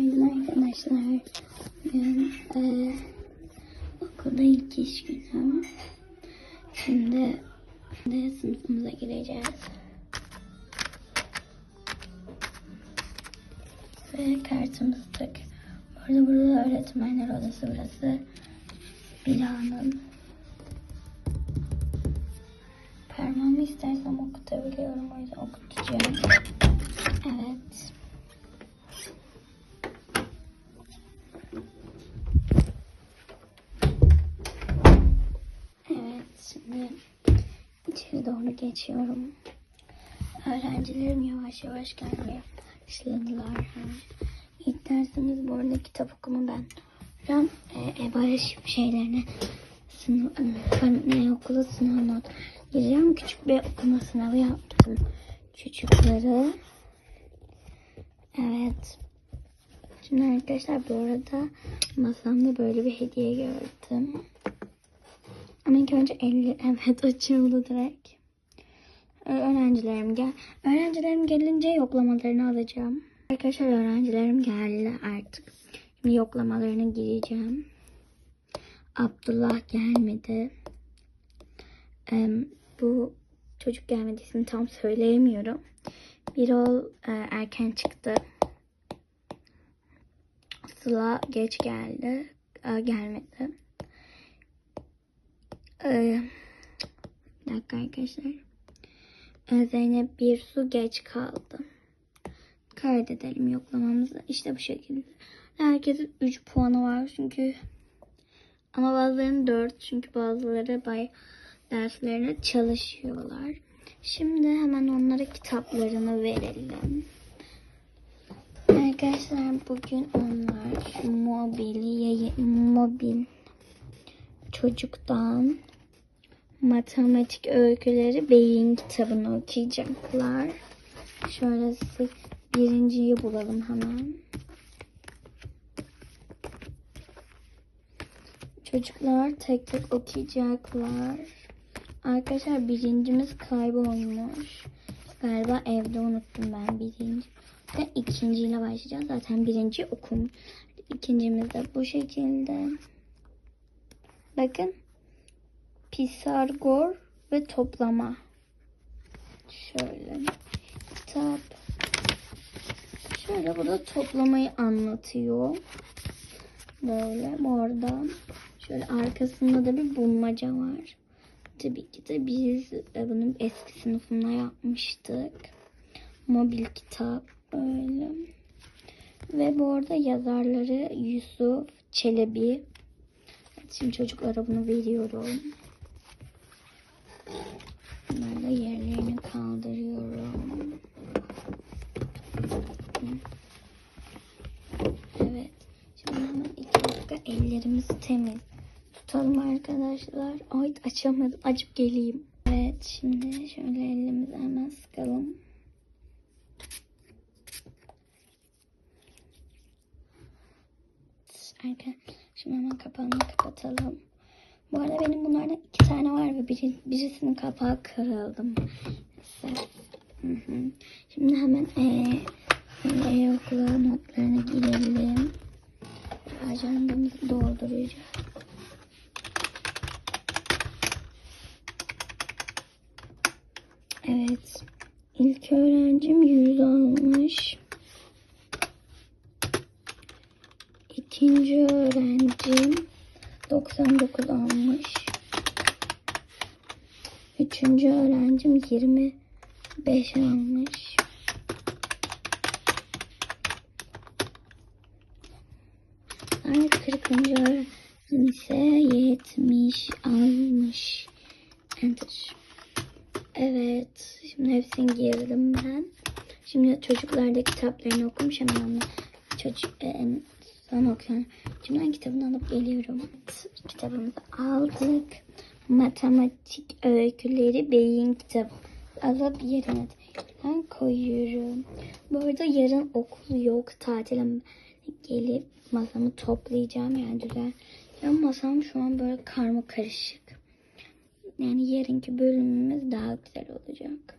Günaydın arkadaşlar. Bugün eee okulda ilk iş günüm. Şimdi de sınıfımıza gireceğiz. Ve kartımızı tak. Orada burada öğretmenler odası burası. Bila'nın. Parmağımı istersem okutabiliyorum. O yüzden okutacağım. Evet. Şimdi içeri doğru geçiyorum. Öğrencilerim yavaş yavaş gelmeye başladılar. İlk dersimiz bu arada kitap okuma ben. Ben e, e, barış şeylerine sınıf, e, okula sınav not gireceğim. Küçük bir okuma sınavı yaptım. Çocukları. Evet. Şimdi arkadaşlar bu arada masamda böyle bir hediye gördüm. Ama ilk önce 50 evet açıldı direkt. Öğrencilerim gel. Öğrencilerim gelince yoklamalarını alacağım. Arkadaşlar öğrencilerim geldi artık. Şimdi yoklamalarına gireceğim. Abdullah gelmedi. Em, bu çocuk gelmedi ismini tam söyleyemiyorum. Birol e, erken çıktı. Sıla geç geldi. E, gelmedi. Ee, dakika arkadaşlar. Ee, Zeynep bir su geç kaldı. Kaydedelim yoklamamızı. İşte bu şekilde. Herkesin 3 puanı var çünkü ama bazılarının 4 çünkü bazıları bay derslerine çalışıyorlar. Şimdi hemen onlara kitaplarını verelim. Arkadaşlar bugün onlar mobil yayın mobil çocuktan matematik öyküleri beyin kitabını okuyacaklar. Şöyle birinciyi bulalım hemen. Çocuklar tek tek okuyacaklar. Arkadaşlar birincimiz kaybolmuş. Galiba evde unuttum ben birinci. Ve ikinciyle başlayacağız. Zaten birinci okum. İkincimiz de bu şekilde. Bakın. Pisagor ve toplama. Şöyle. Kitap. Şöyle burada toplamayı anlatıyor. Böyle orada. Şöyle arkasında da bir bulmaca var. Tabii ki de biz e, bunu eski sınıfında yapmıştık. Mobil kitap böyle. Ve bu arada yazarları Yusuf Çelebi. Şimdi çocuklara bunu veriyorum. Bunları da yerlerini kaldırıyorum. Evet. Şimdi hemen iki dakika ellerimizi temiz tutalım arkadaşlar. Ay açamadım. Açıp geleyim. Evet şimdi şöyle elimizi hemen sıkalım. Arkadaşlar şimdi hemen kapağını kapatalım. Bu arada benim bunlardan iki tane var ve biri, birisinin kapağı kırıldı. Şimdi hemen e, e, okula notlarına girelim. Ajandamızı dolduracağız. Evet. İlk öğrencim 100 almış. İkinci öğrencim 99 almış. Üçüncü öğrencim 25 almış. Ay 40. öğrencim ise 70 almış. Enter. Evet. Şimdi hepsini girdim ben. Şimdi çocuklarda kitaplarını okumuş hemen çocuk e, sonra okuyorum. Ben kitabını alıp geliyorum. Kitabımızı aldık. Matematik öyküleri beyin kitabı. Alıp yerine ben koyuyorum. Bu arada yarın okul yok. Tatilim gelip masamı toplayacağım yani düzen. Ya masam şu an böyle karma karışık. Yani yarınki bölümümüz daha güzel olacak.